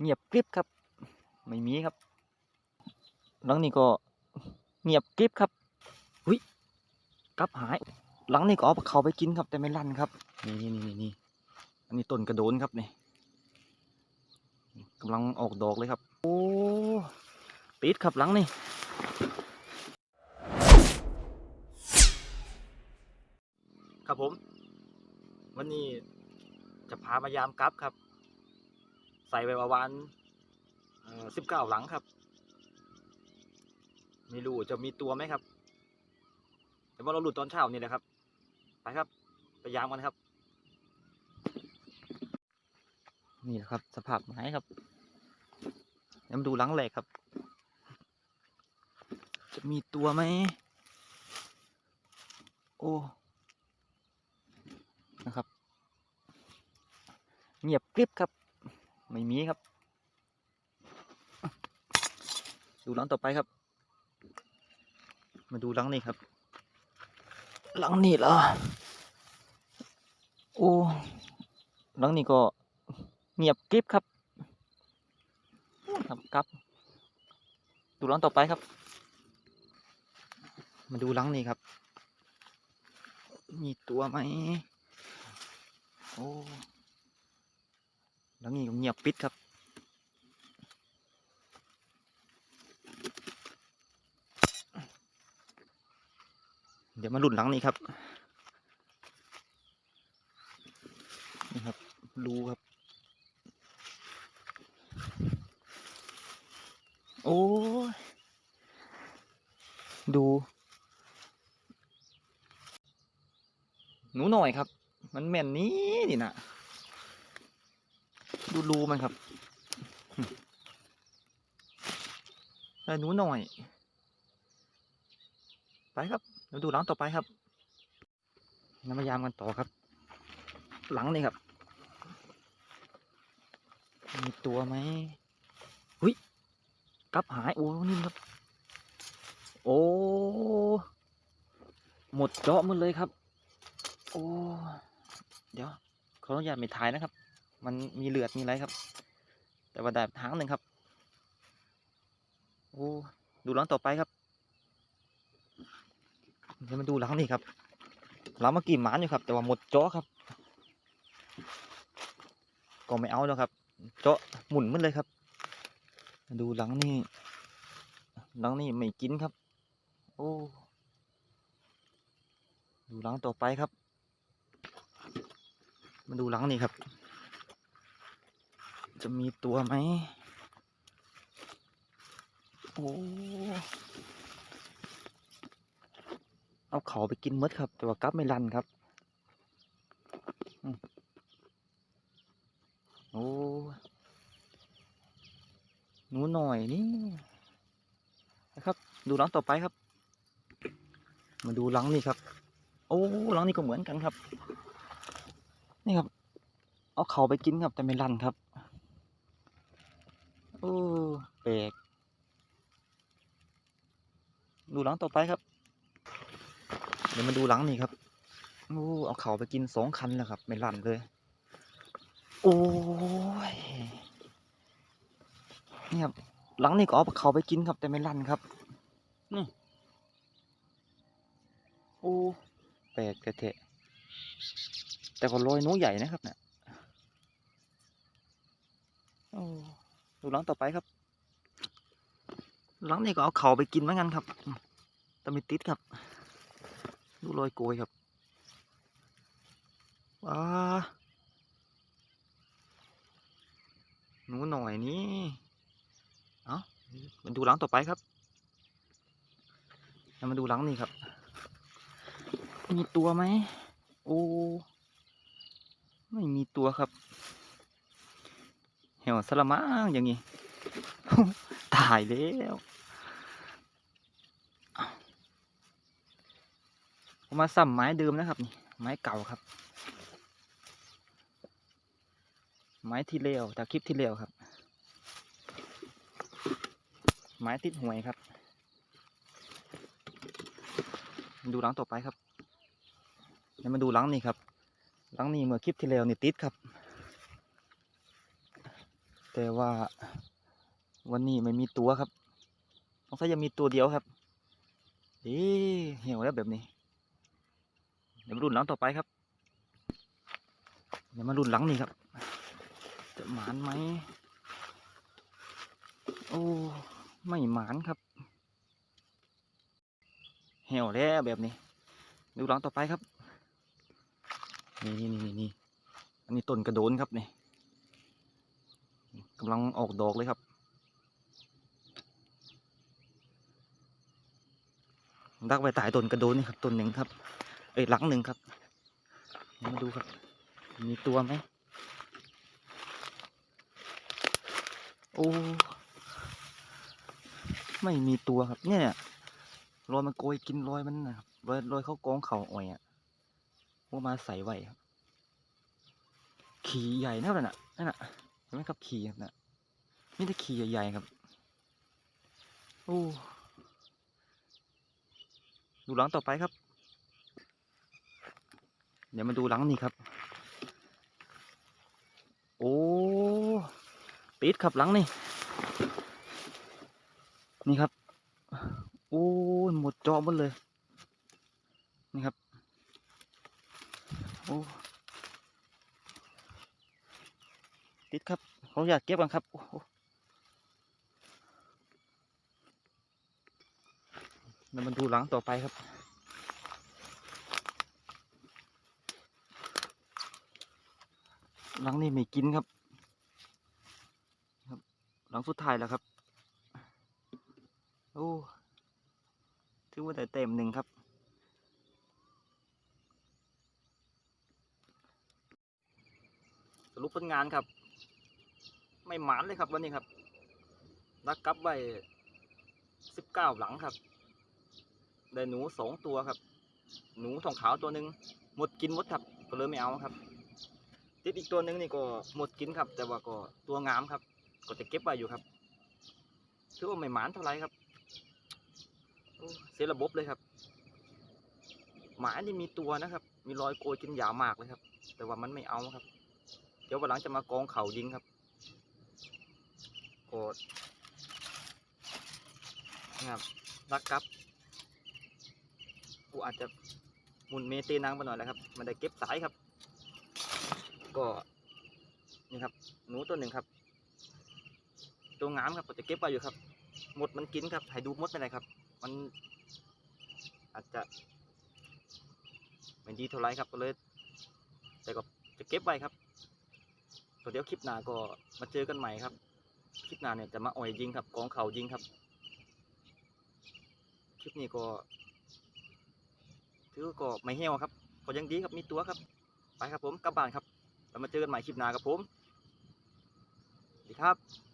เงียบกริบครับ ไม่มีครับหลังนี้ก็เงียบกริบครับหุยกลับหาย หลังนี้ก็เอาเขาไปกินครับแต่ไม่ลั่นครับ นี่นี่นี่นี่อันนี้ต้นกระโดนครับนี่กำลังออกดอกเลยครับ โอ้ติดครับหลังนี่ครับผม วันนี้จะพามายามกลับครับ ใส่ไปประมาณสิบเก้าหลังครับ ไม่รู้จะมีตัวไหมครับ แต่ว่าเราหลุดตอนเช้านี่แหละครับ ไปครับไปยามกันครับ นี่แหละครับ สภาพไม้ครับเดี๋ยวมาดูหลังแหลกครับ จะมีตัวไหม โอ้นะครับ เงียบกริบครับ ไม่มีครับ ดูหลังต่อไปครับ มาดูหลังนี้ครับหลังนี้เหรอโอ้หลังนี้ก็เงียบกริบครับครับครับ ดูหลังต่อไปครับ มาดูหลังนี้ครับ มีตัวไหมโอ้ หลังนี้ก็เงียบปิดครับเดี๋ยวมาหลุ้นหลังนี้ครับนี่ครับรูครับ โอ้ยดู หนูหน่อยครับ มันแม่นนี้นี่นะ ดูรูมันครับหึได้หนูหน่อย ไปครับเดี๋ยวดูหลังต่อไปครับนำมายามกันต่อครับ หลังนี่ครับ มีตัวไหมหุยกลับหายโอ้นี่ครับ โอ้หมดเจาะหมดเลยครับ โอ้ เดี๋ยวขออนุญาตไม่ถ่ายนะครับ มันมีเลือดมีอะไรครับ แต่ว่าได้ทางหนึ่งครับโอ้ดูหลังต่อไปครับเดี๋ยวมาดูหลังนี่ครับหลังเมื่อกี้หมานอยู่ครับ แต่ว่าหมดจาะครับ ก็ไม่เอาแล้วครับจาะหมุนมันเลยครับ ดูหลังนี่หลังนี่ไม่กินครับ โอ้ดูหลังต่อไปครับ มาดูหลังนี่ครับ จะมีตัวไหม โอ้ เอาเขาไปกินมดครับ แต่ว่ากลับไม่รันครับ โอ้ หนูหน่อยนี่นะครับ ดูหลังต่อไปครับ มาดูหลังนี่ครับ โอ้หลังนี่ก็เหมือนกันครับ นี่ครับ เอาเขาไปกินครับแต่ไม่รันครับ โอ้แปลกดูหลังต่อไปครับ เดี๋ยวมาดูหลังนี่ครับ โอ้ เอาเขาไปกินสองคันแล้วครับ ไม่ลั่นเลย โอ้ยนี่ครับ หลังนี่ก็เอาเขาไปกินครับ แต่ไม่ลั่นครับ นี่ โอ้ แปลกแท้ๆแต่ก็ลอยหนูใหญ่นะครับเนี่ยโอ้ ดูหลังต่อไปครับ หลังนี่ก็เอาเขาไปกินเหมือนกันครับแต่ไม่ติดครับ ดูรอยโกยครับว้าหนูหน่อยนี่เอามาดูหลังต่อไปครับมาดูหลังนี่ครับ มีตัวไหมโอ้ไม่มีตัวครับ หี่ยวสละมังอย่างนี้ตายแล้วผมมาซ้ำไม้เดิมนะครับนี่ไม้เก่าครับ ไม้ที่เลี้ยวจากคลิปที่เลี้ยวครับ ไม้ติดหวยครับ ดูหลังต่อไปครับเดี๋ยวมาดูหลังนี่ครับหลังนี่เมื่อคลิปที่แล้วนี่ติดครับ แต่ว่าวันนี้ไม่มีตัวครับสงสัยจะมีตัวเดียวครับ เอ๊เหี่ยวแล้วแบบนี้ เดี๋ยวมารุ่นหลังต่อไปครับ เดี๋ยวมารุ่นหลังนี่ครับ จะหมานไหม โอ้ ไม่หมานครับ เหี่ยวแล้วแบบนี้ ดูหลังต่อไปครับ นี่นี่นี่นี่อันนี้ต้นกระโดนครับนี่ กำลังออกดอกเลยครับ ดักไว้ใตายต้นกระโดนนี่ครับต้นหนึ่งครับ เอ้ยหลังหนึ่งครับ มาดูครับ มีตัวไหมโอ้ไม่มีตัวครับ เนี่ยเนี่ยรอยมันโกยกินรอยมันนะครับรอยรอยเขากองเข่าอ่อยอะว่ามาใส่ไว้ครับขี่ใหญ่นะ่นน่ะนั่นน่ะ เห็นไมครับขี่ครับนะนี่จะขี่ใหญ่ๆครับโอ้ดูหลังต่อไปครับ เดี๋ยวมาดูหลังนี่ครับ โอ้ติดครับหลังนี่ นี่ครับ โอ้หมดจอหมดเลย นี่ครับ โอ้ ติด เขาอยากเก็บกันครับโอ้วมาดูหลังต่อไปครับ หลังนี่ไม่กินครับ ครับ หลังสุดท้ายแล้วครับ โอ้ ถือว่าได้เต็มหนึ่งครับสรุปผลงานครับ ไม่หมานเลยครับวันนี้ครับรักกับไว้สิบเก้าหลังครับ ได้หนูสองตัวครับ หนูทองขาวตัวหนึ่งหมดกินหมดครับก็เลยไม่เอาครับติดอีกตัวหนึ่งนี่ก็หมดกินครับ แต่ว่าก็ตัวงามครับ ก็จะเก็บไว้อยู่ครับถือว่าไม่หมานเท่าไหรครับเสียระบบเลยครับ หมานี่มีตัวนะครับ มีรอยโกยกินหยามากเลยครับ แต่ว่ามันไม่เอาครับ เดี๋ยววันหลังจะมากองเข่ายิงครับ ดนะครับรักกับกูอาจจะหมุนเมเตนังไปหน่อยแหละครับ มันได้เก็บสายครับ ก็นี่ครับ หนูตัวหนึ่งครับ ตัวงามครับก็จะเก็บไว้อยู่ครับ หมดมันกินครับให้ดูหมดไปเลยครับ มันอาจจะไม่ดีเท่าไรครับก็เลยแต่ก็จะเก็บไว้ครับก็เดี๋ยวคลิปหน้าก็มาเจอกันใหม่ครับ คลิปหน้าเนี่ยจะมาอ่อยยิงครับกองเข่ายิงครับ คลิปนี้ก็ ถือก็ไม่เหี่ยวครับก็ยังดีครับมีตัวครับ ไปครับผมกลับบ้านครับแล้วมาเจอกันใหม่คลิปหน้าครับผมสวัสดีครับ